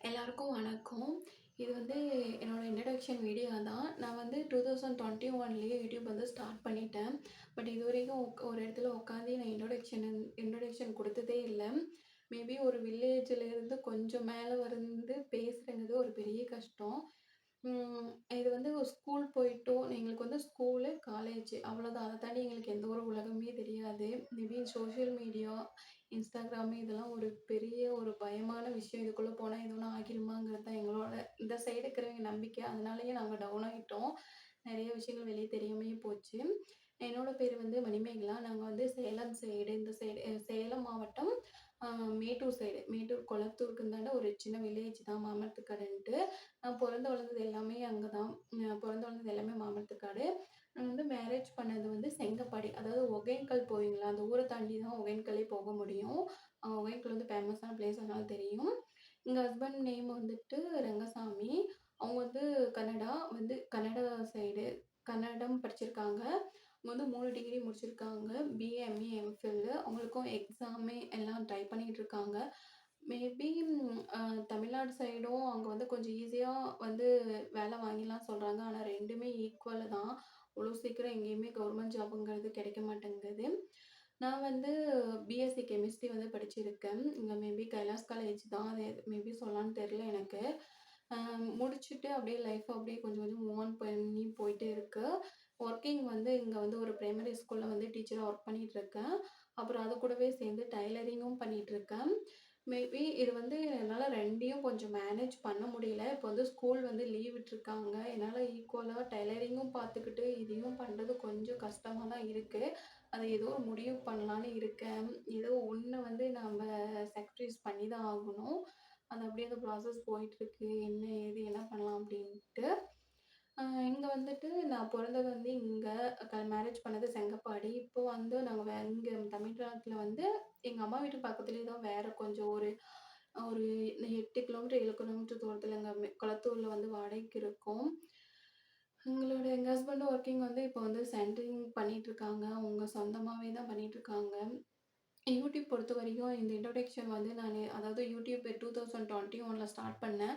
எல்லாருக்கும் வணக்கம். இது வந்து என்னோடய இன்ட்ரடக்ஷன் வீடியோ தான். நான் வந்து 2021லயே யூடியூப் வந்து ஸ்டார்ட் பண்ணிட்டேன். பட் இது வரைக்கும் ஒரு இடத்துல உட்காந்து நான் இன்ட்ரோடக்ஷன் இன்ட்ரோடக்ஷன் கொடுத்ததே இல்லை மேபி ஒரு வில்லேஜ்லேருந்து கொஞ்சம் மேலே வந்து பேசுறேங்கிறது ஒரு பெரிய கஷ்டம். ம் இது வந்து ஒரு ஸ்கூல் போயிட்டோம். எங்களுக்கு வந்து ஸ்கூலு, காலேஜ் அவ்வளோதான். அத தாண்டி எங்களுக்கு எந்த ஒரு உலகமே தெரியாது. மேபி சோஷியல் மீடியா, இன்ஸ்டாகிராமு இதெல்லாம் ஒரு பெரிய ஒரு பயமான விஷயம். இதுக்குள்ள போனா எது ஒண்ணு ஆகிருமாங்கிறது தான் எங்களோட இந்த சைடு இருக்கிறவங்க நம்பிக்கை. அதனாலேயே நாங்க டவுன் ஆயிட்டோம். நெறைய விஷயங்கள் வெளிய தெரியாமயே போச்சு. என்னோட பேர் வந்து மணிமேகலா. நாங்கள் வந்து சேலம் சைடு இந்த சைடு சேலம் மாவட்டம், மேட்டூர் சைடு. மேட்டூர் கொளத்தூருக்கு இந்தாண்ட ஒரு சின்ன வில்லேஜ் தான் மாமரத்துக்காடுன்ட்டு. நான் பிறந்து வளர்ந்தது எல்லாமே அங்கே தான். பிறந்து வளர்ந்தது எல்லாமே மாமரத்துக்காடு. நான் வந்து மேரேஜ் பண்ணது வந்து செங்கப்பாடி. அதாவது ஒகேன்கல் போவீங்களா? அந்த ஊரை தாண்டி தான் ஒகேன்கல்லே போக முடியும். ஒகேன்கல் வந்து ஃபேமஸான பிளேஸ் அதனால தெரியும். எங்கள் ஹஸ்பண்ட் நேம் வந்துட்டு ரங்கசாமி. அவங்க வந்து கன்னடா வந்து கன்னடா சைடு. கன்னடம் படிச்சிருக்காங்க. அவங்க வந்து மூணு டிகிரி முடிச்சிருக்காங்க. பிஏ, எம்ஏ, அவங்களுக்கும் எக்ஸாமே எல்லாம் ட்ரை பண்ணிகிட்டு இருக்காங்க. மேபி தமிழ்நாடு சைடும் அங்கே வந்து கொஞ்சம் ஈஸியாக வந்து வேலை வாங்கிலாம் சொல்கிறாங்க ஆனால் ரெண்டுமே ஈக்குவல் தான். அவ்வளோ சீக்கிரம் எங்கேயுமே கவர்மெண்ட் ஜாபுங்கிறது கிடைக்க மாட்டேங்குது. நான் வந்து பிஎஸ்சி கெமிஸ்ட்ரி வந்து படிச்சிருக்கேன். இங்கே மேபி கைலாஸ் காலேஜ் தான். அது மேபி சொல்லலான்னு தெரில எனக்கு. முடிச்சுட்டு அப்படியே லைஃப் அப்படியே கொஞ்சம் கொஞ்சம் மூவ் ஆன் பண்ணி போயிட்டே இருக்குது ஒர்க்கிங் வந்து இங்கே வந்து ஒரு ப்ரைமரி ஸ்கூலில் வந்து டீச்சராக ஒர்க் பண்ணிகிட்ருக்கேன் அப்புறம் அது கூடவே சேர்ந்து டைலரிங்கும் பண்ணிகிட்ருக்கேன் மேபி இது வந்து என்னால் ரெண்டையும் கொஞ்சம் மேனேஜ் பண்ண முடியல. இப்போ வந்து ஸ்கூல் வந்து லீவ் விட்டுருக்காங்க. என்னால் ஈக்குவலாக டைலரிங்கும் பார்த்துக்கிட்டு, இதையும் பண்ணுறது கொஞ்சம் கஷ்டமாக தான் இருக்குது அது ஏதோ ஒரு முடிவு பண்ணலான்னு இருக்கேன். ஏதோ ஒன்று வந்து நம்ம சாக்ரிஃபைஸ் பண்ணி தான் ஆகணும். அது அப்படியே அந்த ப்ராசஸ் போயிட்டுருக்கு. என்ன ஏது என்ன பண்ணலாம் அப்படின்ட்டு. அ இங்க வந்துட்டு நான் பொறந்தது வந்து இங்க, க மேரேஜ் பண்ணது செங்கப்பாடி. இப்போ வந்து நாங்க வே இங்க தமிழ்நாட்டில் வந்து எங்க அம்மா வீட்டு பக்கத்துலேயே தான் வேற கொஞ்சம் ஒரு ஒரு 8 கிலோமீட்டர், 7 கிலோமீட்டர் தூரத்துல எங்க மெ கொளத்தூர்ல வந்து வாடகைக்கு இருக்கோம். எங்களோட எங்க ஹஸ்பண்ட் ஒர்க்கிங் வந்து இப்போ வந்து சென்டரிங் பண்ணிட்டுருக்காங்க. அவங்க சொந்தமாவே தான் பண்ணிட்டுருக்காங்க. யூடியூப் பொறுத்தவரைக்கும் இந்த இன்ட்ரோடக்ஷன் வந்து நானு அதாவது யூடியூப் 2021ல ஸ்டார்ட் பண்ணேன்.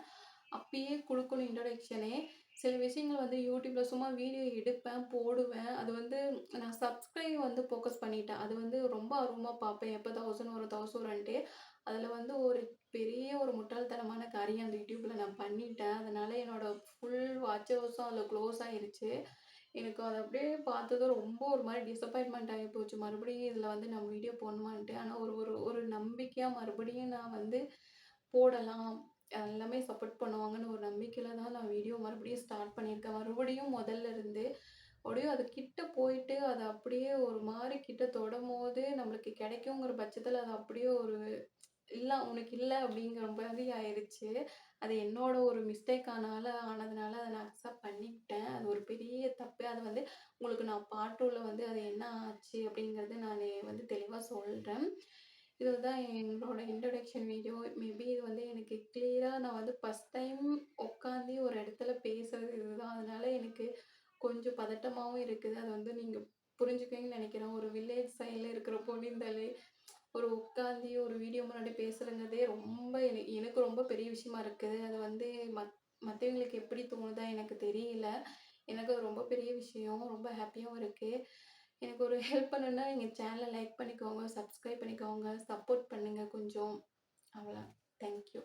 அப்பயே குடுக்கணும் இன்ட்ரோடக்ஷனே. சில விஷயங்கள் வந்து யூடியூப்பில் சும்மா வீடியோ எடுப்பேன், போடுவேன். அது வந்து நான் சப்ஸ்கிரைப் வந்து ஃபோக்கஸ் பண்ணிட்டேன். அது வந்து ரொம்ப ஆர்வமாக பார்ப்பேன். எப்ப 1000 வரும் 1000 வரும்ன்ட்டு. அதில் வந்து ஒரு பெரிய ஒரு முட்டாள்தனமான காரியம் அந்த யூடியூப்பில் நான் பண்ணிட்டேன். அதனால் என்னோட ஃபுல் வாட்ச் அதில் க்ளோஸ் ஆகிருச்சு எனக்கு அதை அப்படியே பார்த்ததும் ரொம்ப ஒரு மாதிரி டிசப்பாயின்ட்மென்ட் ஆகி போச்சு. மறுபடியும் இதில் வந்து நம்ம வீடியோ போடணுமான்ட்டு. ஆனால் ஒரு ஒரு ஒரு நம்பிக்கையாக மறுபடியும் நான் வந்து போடலாம். எல்லாமே சப்போர்ட் பண்ணுவேன் ஒரு நம்பிக்கையில தான் நான் வீடியோ மறுபடியும் ஸ்டார்ட் பண்ணியிருக்கேன். மறுபடியும் முதல்ல இருந்து. அப்படியே அது கிட்ட போயிட்டு அதை அப்படியே ஒரு மாதிரி கிட்ட தொடும்போது நம்மளுக்கு கிடைக்குங்கிற பட்சத்தில் அது அப்படியே ஒரு இல்லை உனக்கு இல்லை அப்படிங்கிற மாதிரி ஆயிடுச்சு அது என்னோட ஒரு மிஸ்டேக்கானால ஆனதுனால அதை நான் அக்செப்ட் பண்ணிக்கிட்டேன். அது ஒரு பெரிய தப்பு. அது வந்து உங்களுக்கு நான் பார்ட் 2ல வந்து அது என்ன ஆச்சு அப்படிங்கிறது நான் வந்து தெளிவாக சொல்கிறேன் இதுதான் எங்களோட இன்ட்ரடக்ஷன் வீடியோ. மேபி இது வந்து எனக்கு கிளியராக நான் வந்து ஃபஸ்ட் டைம் உட்காந்து ஒரு இடத்துல பேசுறது இதுதான். அதனால எனக்கு கொஞ்சம் இருக்குது. அது வந்து நீங்கள் புரிஞ்சுக்குவீங்கன்னு நினைக்கிறேன் ஒரு வில்லேஜ் சைடில் இருக்கிற பொண்ணு இருந்தாலே ஒரு உட்காந்து ஒரு வீடியோ முன்னாடி பேசுகிறங்கிறதே ரொம்ப என எனக்கு ரொம்ப பெரிய விஷயமா இருக்குது. அது வந்து மத் மற்றவங்களுக்கு எப்படி தோணுதா எனக்கு தெரியல. எனக்கு அது ரொம்ப பெரிய விஷயம். ரொம்ப ஹாப்பியாகவும் இருக்குது எனக்கு ஒரு ஹெல்ப் பண்ணுன்னா எங்கள் சேனலை லைக் பண்ணிக்கோங்க, சப்ஸ்கிரைப் பண்ணிக்கோங்க, சப்போர்ட் பண்ணுங்கள் கொஞ்சம். அவ்வளோ தேங்க் யூ.